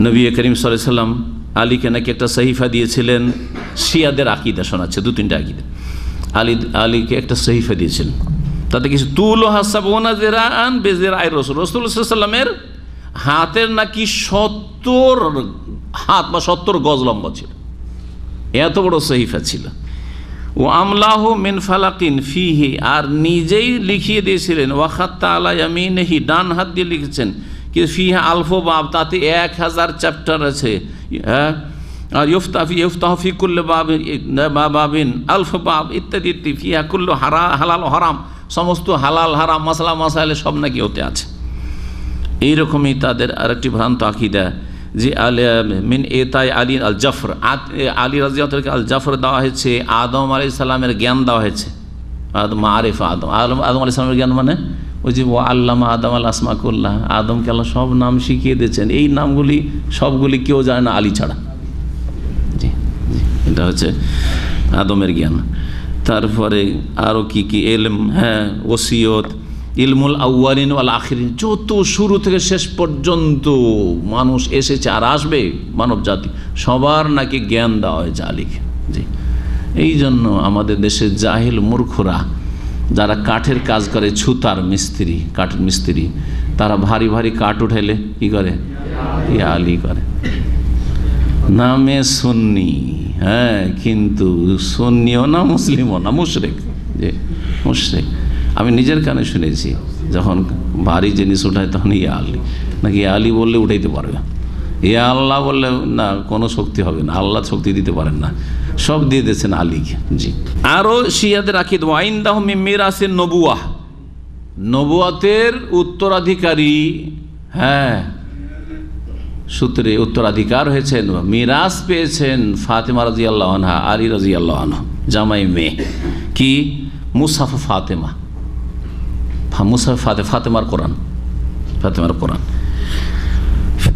নবী করিম সাল্লাম আলীকে নাকি একটা সহিফা দিয়েছিলেন। শিয়াদের আকিদা শোনাচ্ছে, দু, তিনটা আকিদা। আলী, আলীকে একটা সহিফা দিয়েছিলেন। তাতে কিছু তুল হাসাবোনা জেরা আন বেজের আই রসুল। রসুল্লাহামের হাতের নাকি সত্তর হাত বা সত্তর গজ লম্বা ছিল। এত বড় সহিফা ছিল। ও আমলাহ মিন ফালাকিন ফিহি, আর নিজেই লিখিয়ে দিয়েছিলেন ওয়াখাত্তা আলা ইয়ামিনহি, ডান হাত দিয়ে লিখেছেন কি ফিহা আলফো বাব তাতে এক হাজার চ্যাপ্টার আছে হ্যাঁ আর ইফতাফি ইফতাহফি কুল্লে বাবিন বাবিন আলফ বাব ইত্যাদি ইত্যাদি ফিহা কুল্ল হারা হালাল হারাম সমস্ত হালাল হারাম মশলা মশাইলে সব নাকি ওতে আছে এইরকমই তাদের আরেকটি ভ্রান্ত আকিদা যে আল মিন এতাই আলী আল জাফর আলী রাজিয়াতকে আল জাফর দেওয়া হয়েছে আদম আলি সাল্লামের জ্ঞান দেওয়া হয়েছে আদম আরিফ আদম আদম আদম আলি সাল্লামের জ্ঞান মানে ওই যে ও আল্লামা আদম আল আসমাকুল্লাহ, আদমকে আল্লাহ সব নাম শিখিয়ে দিয়েছেন। এই নামগুলি, সবগুলি কেউ জানে না, আলী ছাড়া। জি এটা হচ্ছে আদমের জ্ঞান। তারপরে আরও কি কি? এলম হ্যাঁ ওসিয়ত, ইলমুল আউ্বালিন আল আখিরিন। যত শুরু থেকে শেষ পর্যন্ত মানুষ এসেছে আর আসবে মানব জাতি, সবার নাকি জ্ঞান দেওয়া হয়েছে আলীকে। জি, এই জন্য আমাদের দেশের জাহিল মূর্খরা যারা কাঠের কাজ করে, ছুতার মিস্ত্রি কাঠের মিস্ত্রি, তারা ভারী ভারী কাঠ উঠাইলে কি করে? ইয়া আলী করে। নামে সুন্নি। হ্যাঁ কিন্তু সুন্নিও না, মুসলিমও না, মুশরেক। যে মুশরেক। আমি নিজের কানে শুনেছি, যখন ভারী জিনিস উঠায় তখন ইয়া আলী নাকি আলী বললে উঠাইতে পারবে? ইয়া আল্লাহ বললে, না, কোনো শক্তি হবে না, আল্লাহ শক্তি দিতে পারেন না। সব দিয়ে দিয়েছেন আলীকে, জি। আরও শিয়াদের রাখি দেবো আইন দাহ নবুয়া নবুয়াতের উত্তরাধিকারী হ্যাঁ সূত্রে উত্তরাধিকার হয়েছেন মিরাজ পেয়েছেন ফাতেমা রাজি আল্লাহ আনহা, আলী রাজি আল্লাহ আনহা, জামাই মেয়ে। কি? মুসাফ ফাতেমা। মুসাফ ফাতে, ফাতেমার কোরআন ফাতেমার কোরআন।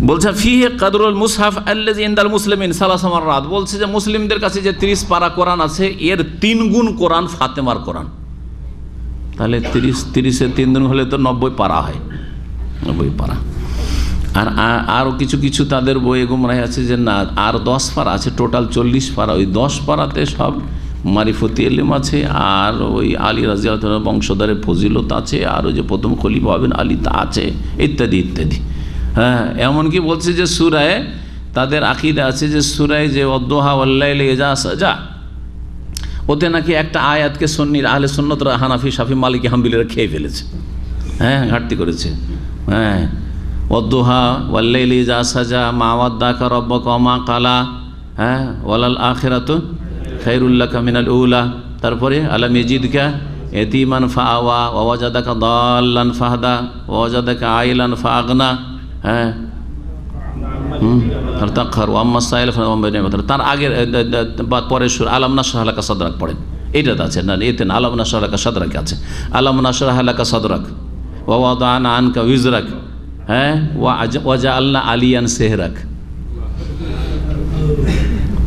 বলছে, ফিহে কাদরুল মুসাফ আল্লাহ ইন্দাল মুসলিমিন সালাসামার রাত বলছে যে, মুসলিমদের কাছে যে তিরিশ পারা কোরআন আছে, এর তিন গুণ কোরআন ফাতেমার কোরআন। তাহলে তিরিশ, তিরিশে তিন দিন হলে তো নব্বই পারা হয়। নব্বই পারা। আর আরও কিছু কিছু তাদের বইয়ে গুমরাই আছে যে, না, আর দশ পারা আছে, টোটাল চল্লিশ পারা। ওই দশ পারাতে সব মারিফতি এলিম আছে, আর ওই আলী রাজিয়া বংশধরের ফজিলত আছে, আর ওই যে প্রথম খলিফা হবেন আলী তা আছে, ইত্যাদি ইত্যাদি। হ্যাঁ এমনকি বলছে যে সুরায় তাদের আকিদা আছে যে সুরায় যে অদ্দোহা আল্লাহ যা ওতে নাকি একটা আয়াতকে সন্নির আহলে সন্ন্যতরা হানাফি সাফি মালিক, হাম্বিলেরা খেয়ে ফেলেছে। হ্যাঁ ঘাটতি করেছে। হ্যাঁ অদ্দোহা ওয়াল্লাইলি যা সাজা মা ওয়াদ্দাকা রব্বক মা কালা। হ্যাঁ ওয়ালাল আখেরাত খাইরুল্লাহ কামিনাল উলা। তারপরে, আলাম ইজিদকা এতিমান ফাওয়া ওয়াজাদাকা দাল্লান ফাহদা ওয়াজাদাকা আইলান ফাগনা হ্যাঁ। তার ওয়াম্মা সাইল তার আগের বা পরের সুর, আলাম নাসর হালাকা সদরাক পড়েন। এইটাতে আছে, না এতে না, আলাম নাসর হালাকা সদরাকে আছে। আলাম নাসর হালাকা সদরাক। ওয়াদান আনকা উইজরাক হ্যাঁ ওয়াজা আল্লাহ আলিয়ান সেহরাক।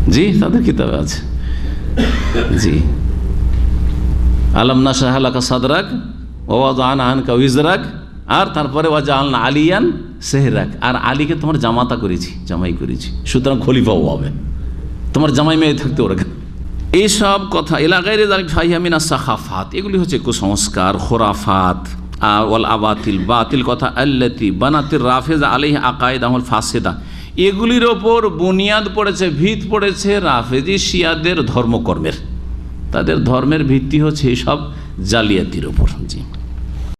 জি, তাদের কিতাবে আছে। জি। আলম নাসা হালাকা সাদরাক ওয়াদান আনকা উইজরাক আর তারপরে ওয়াজা আল্লাহ আলিয়ান সেহরাক। আর আলীকে তোমার জামাতা করেছি, জামাই করেছি। সুতরাং খলিফাও হবে। তোমার জামাই মেয়ে থাকতে ওরা এইসব কথা এলাকায় ফাইহামিনা সাখাফাত। এগুলি হচ্ছে কুসংস্কার, খোরাফাত ওয়াল আবাতিল বাতিল কথা আল্লাতি বানাতির রাফেজ আলিহ আকায়দ আমল ফাসেদা। এগুলির ওপর বুনিয়াদ পড়েছে, ভিত পড়েছে রাফেজি শিয়াদের ধর্মকর্মের। তাদের ধর্মের ভিত্তি হচ্ছে এইসব জালিয়াতির ওপর। জি।